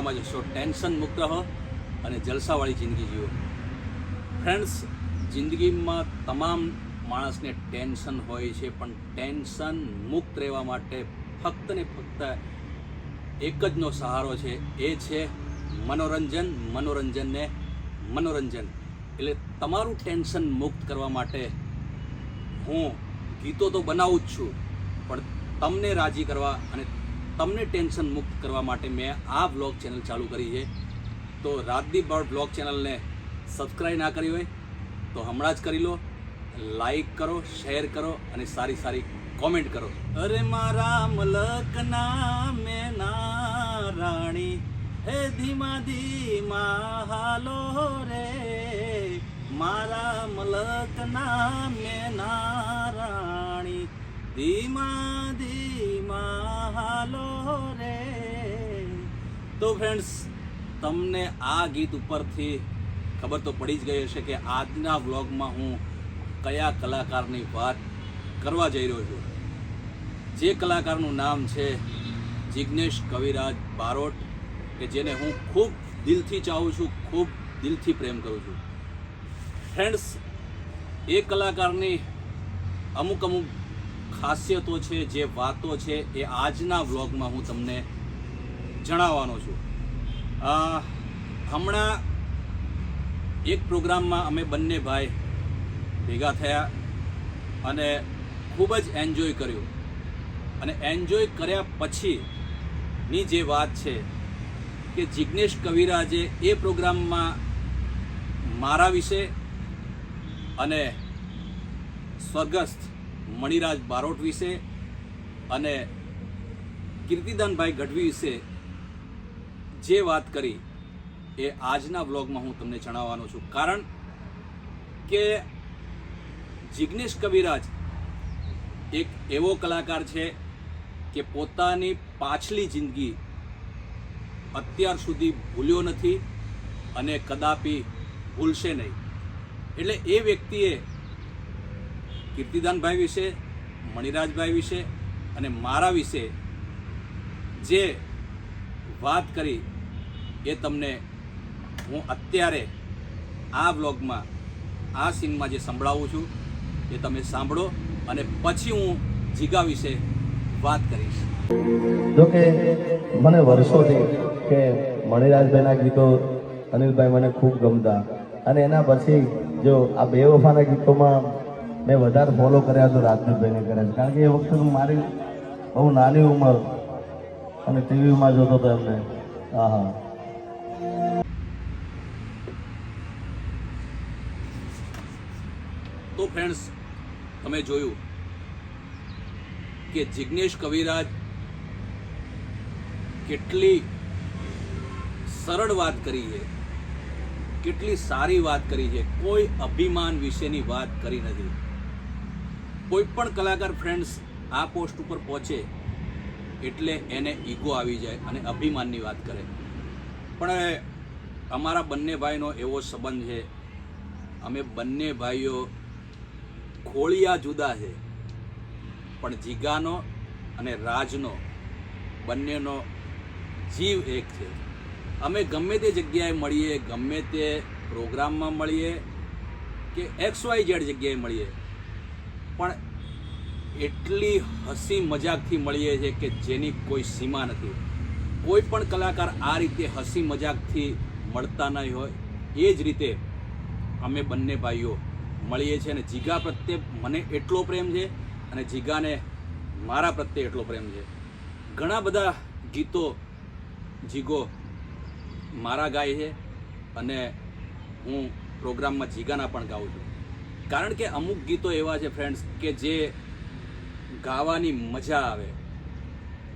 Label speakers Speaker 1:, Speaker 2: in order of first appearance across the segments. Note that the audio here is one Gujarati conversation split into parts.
Speaker 1: મજામાં જશો. ટેન્શન મુક્ત રહો અને જલસાવાળી જિંદગી જીવો. ફ્રેન્ડ્સ, જિંદગીમાં તમામ માણસને ટેન્શન હોય છે, પણ ટેન્શન મુક્ત રહેવા માટે ફક્ત ને ફક્ત એક જ નો સહારો છે, એ છે મનોરંજન, મનોરંજનને મનોરંજન. એટલે તમારું ટેન્શન મુક્ત કરવા માટે હું ગીતો તો બનાવું જ છું, પણ તમને રાજી કરવા અને તમને ટેન્શન મુક્ત કરવા માટે મેં આ બ્લોગ ચેનલ ચાલુ કરી છે. તો રાજદીપ બર્ડ બ્લોગ ચેનલને સબસ્ક્રાઈબ ના કરી હોય, તો હમણાં જ કરી લો. લાઈક કરો, શેર કરો અને સારી સારી કોમેન્ટ કરો. અરે મારા મલકના મેના રાણી હે ધીમા ધીમા હાલો રે. મારા મલકના મેના રાણી ધીમા ધીમા હાલો રે. તો ફ્રેન્ડ્સ તમને આ ગીત ઉપરથી ખબર તો પડી જ ગઈ હશે કે આજના વ્લોગમાં હું કયા કલાકારની વાત કરવા જઈ રહ્યો છું. જે કલાકારનું નામ છે જિજ્ઞેશ કવિરાજ બારોટ, કે જેને હું ખૂબ દિલથી ચાહું છું, ખૂબ દિલથી પ્રેમ કરું છું. ફ્રેન્ડ્સ એ કલાકારની અમુક અમુક ખાસિયતો છે, જે વાતો છે એ આજના વ્લોગમાં હું તમને જણાવવાનો છું. હમણાં એક પ્રોગ્રામમાં અમે બંને ભાઈ ભેગા થયા અને ખૂબ જ એન્જોય કર્યું. અને એન્જોય કર્યા પછીની જે વાત છે કે જિજ્ઞેશ કવિરાજે એ પ્રોગ્રામમાં મારા વિશે અને સ્વર્ગસ્થ મણિરાજ બારોટ વિશે અને કીર્તિદાનભાઈ ગઢવી વિશે જે વાત કરી એ આજના બ્લોગમાં હું તમને જણાવવાનો છું. કારણ કે જિગ્નેશ કવિરાજ એક એવો કલાકાર છે કે પોતાની પાછલી જિંદગી અત્યાર સુધી ભૂલ્યો નથી અને કદાપી ભૂલશે નહીં. એટલે એ વ્યક્તિએ કીર્તિદાનભાઈ વિશે, મણિરાજભાઈ વિશે અને મારા વિશે જે વાત કરી એ તમને હું અત્યારે આ બ્લોગમાં આ સીનમાં જે સંભળાવું છું એ તમે સાંભળો અને પછી હું જીગા વિશે વાત કરીશ.
Speaker 2: જોકે મને વર્ષોથી કે મણિરાજભાઈના ગીતો અનિલભાઈ મને ખૂબ ગમતા અને એના પછી જો આ બે વફાના ગીતોમાં મેં વધારે ફોલો કર્યા તો રાજદીપભાઈને કર્યા કારણ કે એ વખતે મારી બહુ નાની ઉંમર અને ટીવીમાં જોતો હતો એમને. હા હા.
Speaker 1: તો ફ્રેન્ડ્સ તમે જોયું કે જિગ્નેશ કવિરાજ કેટલી સરળ વાત કરી છે, કેટલી સારી વાત કરી છે. કોઈ અભિમાન વિશેની વાત કરી નથી. કોઈ પણ કલાકાર ફ્રેન્ડ્સ આ પોસ્ટ ઉપર પહોંચે એટલે એને ઈગો આવી જાય અને અભિમાનની વાત કરે. પણ અમારા બંને ભાઈનો એવો સંબંધ છે, અમે બંને ભાઈઓ ખોળિયા જુદા છે, પણ જીગાનો અને રાજનો બંનેનો જીવ એક છે. અમે ગમે તે જગ્યાએ મળીએ, ગમે તે પ્રોગ્રામમાં મળીએ કે એક્સ વાય ઝેડ જગ્યાએ મળીએ પણ એટલી હસી મજાકથી મળીએ છીએ કે જેની કોઈ સીમા નથી. કોઈ પણ કલાકાર આ રીતે હસી મજાકથી મળતા નહીં હોય. એ જ રીતે અમે બંને ભાઈઓ મળીએ છીએ અને જીગા પ્રત્યે મને એટલો પ્રેમ છે અને જીગાને મારા પ્રત્યે એટલો પ્રેમ છે. ઘણા બધા ગીતો જીગો મારા ગાય છે અને હું પ્રોગ્રામમાં જીગાના પણ ગાઉં છું. કારણ કે અમુક ગીતો એવા છે ફ્રેન્ડ્સ કે જે ગાવાની મજા આવે.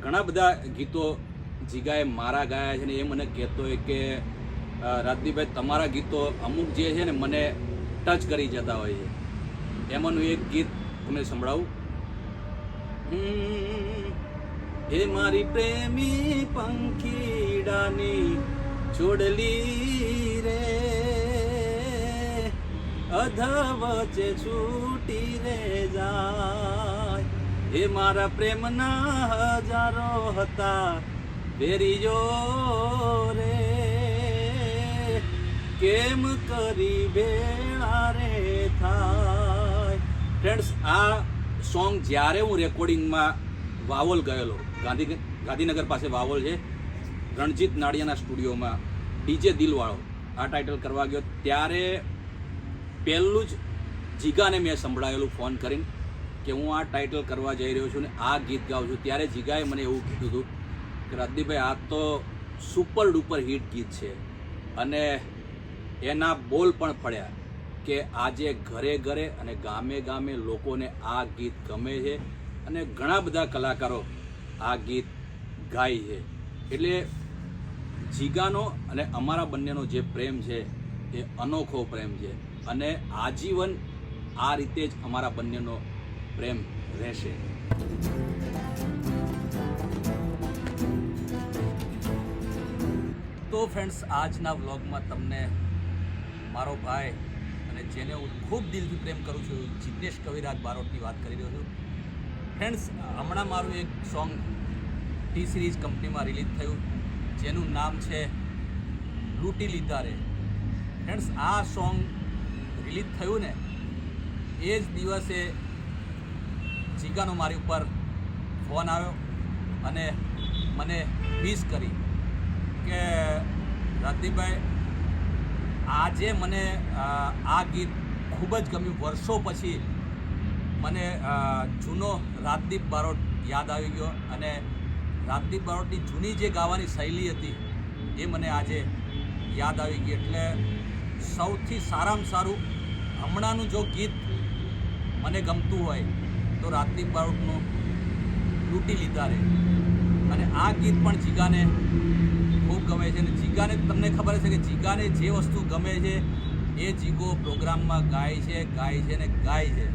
Speaker 1: ઘણા બધા ગીતો જીગાએ મારા ગાયા છે ને એ મને કહેતો હોય કે રાજદીપભાઈ, તમારા ગીતો અમુક જે છે ને મને ટચ કરી જતા હોય છે. એમાંનું એક ગીત તમને સંભળાવું. હે મારી પ્રેમી પંખીડાની જોડલી રે. અધ વચ્ચે છૂટી રે જાય. હે મારા પ્રેમના હજારો હતા વેરીજો રે. કેમ કરી ભેળા રે થાય? ફ્રેન્ડ્સ આ સોંગ જ્યારે હું રેકોર્ડિંગમાં વાવોલ ગયેલો, ગાંધી ગાંધીનગર પાસે વાવોલ છે, રણજીત નાડિયાના સ્ટુડિયોમાં ડીજે દિલવાળો આ ટાઇટલ કરવા ગયો, ત્યારે પહેલું જ જીગાને મેં સંભળાયેલું ફોન કરીને કે હું આ ટાઇટલ કરવા જઈ રહ્યો છું ને આ ગીત ગાઉં છું. ત્યારે જીગાએ મને એવું કીધું હતું કે રાજદીપભાઈ, આ તો સુપર ડુપર હિટ ગીત છે. અને એના બોલ પણ ફળ્યા કે આજે ઘરે ઘરે અને ગામે ગામે લોકોને આ ગીત ગમે છે અને ઘણા બધા કલાકારો આ ગીત ગાય છે. એટલે જીગાનો અને અમારા બંનેનો જે પ્રેમ છે એ અનોખો પ્રેમ છે. અને આજીવન આ રીતે જ અમારા બંનેનો પ્રેમ રહેશે. તો ફ્રેન્ડ્સ આજના વ્લોગમાં તમને મારો ભાઈ અને જેને હું ખૂબ દિલથી પ્રેમ કરું છું જિગ્નેશ કવિરાજ બારોટની વાત કરી રહ્યો છું. ફ્રેન્ડ્સ હમણાં મારું એક સોંગ ટી સિરીઝ કંપનીમાં રિલીઝ થયું. જેનું નામ છે લૂંટી લીધા રે ફ્રેન્ડ્સ આ સોંગ રિલીઝ થયું ને, એ જ દિવસે જીગાનો મારી ઉપર ફોન આવ્યો અને મને વિશ કરી કે રાજદીપભાઈ, આજે મને આ ગીત ખૂબ જ ગમ્યું. વર્ષો પછી મને જૂનો રાજદીપ બારોટ યાદ આવી ગયો અને રાજદીપ બારોટની જૂની જે ગાવાની શૈલી હતી એ મને આજે યાદ આવી ગઈ. એટલે સૌથી સારામાં સારું હમણાંનું જો ગીત મને ગમતું હોય, તો રાતની બારોટનું લૂંટી લીધા રે. અને આ ગીત પણ જીગાને ખૂબ ગમે છે અને જીગાને તમને ખબર છે કે જીગાને જે વસ્તુ ગમે છે, એ જીગો પ્રોગ્રામમાં ગાય છે ગાય છે ને ગાય છે.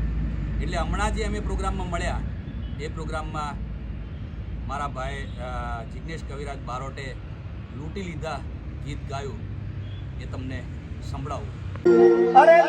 Speaker 1: એટલે હમણાં જે અમે પ્રોગ્રામમાં મળ્યા, એ પ્રોગ્રામમાં મારા ભાઈ જિગ્નેશ કવિરાજ બારોટે લૂંટી લીધા ગીત ગાયું, એ તમને સંભળાવું.
Speaker 2: અરે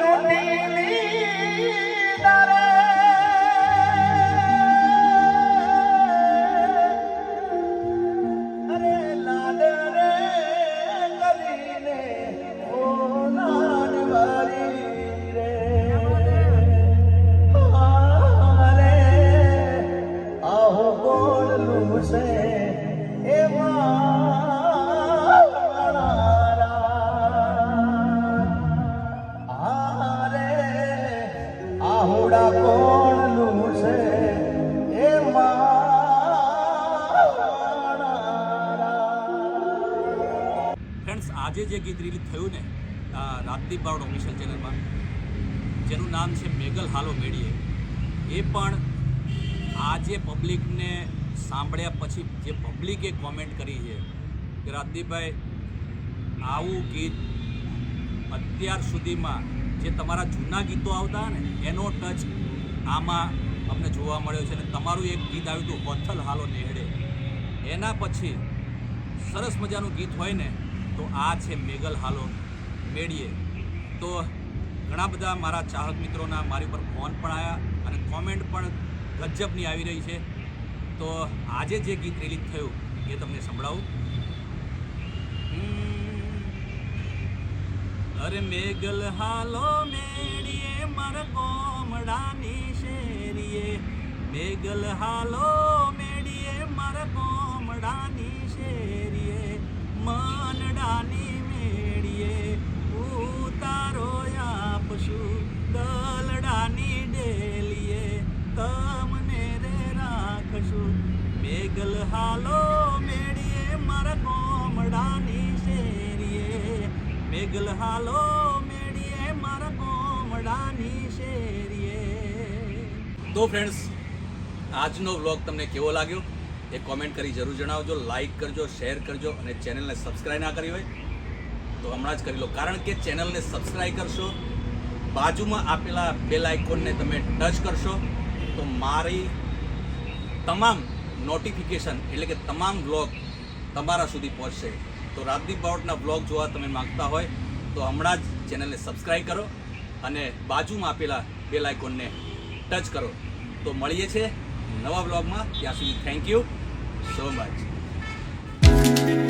Speaker 1: ફ્રેન્ડ્સ આજે જે ગીત રિલીઝ થયું ને અ, રાજદીપ બારોટ ઓફિશિયલ ચેનલમાં જેનું નામ છે મેગલ હાલો મેડીએ. એ પણ આજે પબ્લિકને સાંભળ્યા પછી જે પબ્લિકે કોમેન્ટ કરી છે કે રાજદીપભાઈ આવું ગીત અત્યાર સુધીમાં જે તમારા જૂના ગીતો આવતા ને, એનો ટચ આમાં અમને જોવા મળ્યો છે અને તમારું એક ગીત આવ્યું હતું, વથલ હાલો નેહડે. એના પછી સરસ મજાનું ગીત હોય ને, તો આ છે મેગલ હાલો મેળીએ તો ઘણા બધા મારા ચાહક મિત્રોના મારી ઉપર ફોન પણ આવ્યા અને કોમેન્ટ પણ ગજબની આવી રહી છે. તો આજે જે ગીત રિલીઝ થયું એ તમને સંભળાવું. અરે મેઘલ હાલો મેળીએ મર કોમડાની શેરીએ. મેઘલ હાલો મેળીએ મર કોમડાની શેરીએ. માનડાની મેળીએ ઉતારો આપશુ દલડાની ડેલીએ. તમને રે રાખશું મેઘલ હાલો મેગલ હાલો મેળીએ મારા કોમડાની શેરીએ. તો ફ્રેન્ડ્સ આજનો વ્લોગ તમને કેવો લાગ્યો? એ કોમેન્ટ કરી જરૂર જણાવજો લાઇક કરજો શેર કરજો અને ચેનલને સબસ્ક્રાઈબ ના કરી હોય તો હમણાં જ કરી લો. કારણ કે ચેનલને સબસ્ક્રાઈબ કરશો, બાજુમાં આપેલા બેલ આઇકોનને તમે ટચ કરશો, તો મારી તમામ નોટિફિકેશન એટલે કે તમામ વ્લોગ તમારા સુધી પહોંચશે. તો રાજદીપ બાવટના બ્લોગ જોવા તમે માગતા હોય તો હમણાં જ ચેનલને સબસ્ક્રાઈબ કરો અને બાજુમાં આપેલા બેલ આઇકોનને ટચ કરો. તો મળીએ છીએ નવા બ્લોગમાં ત્યાં સુધી થેન્ક યુ સો મચ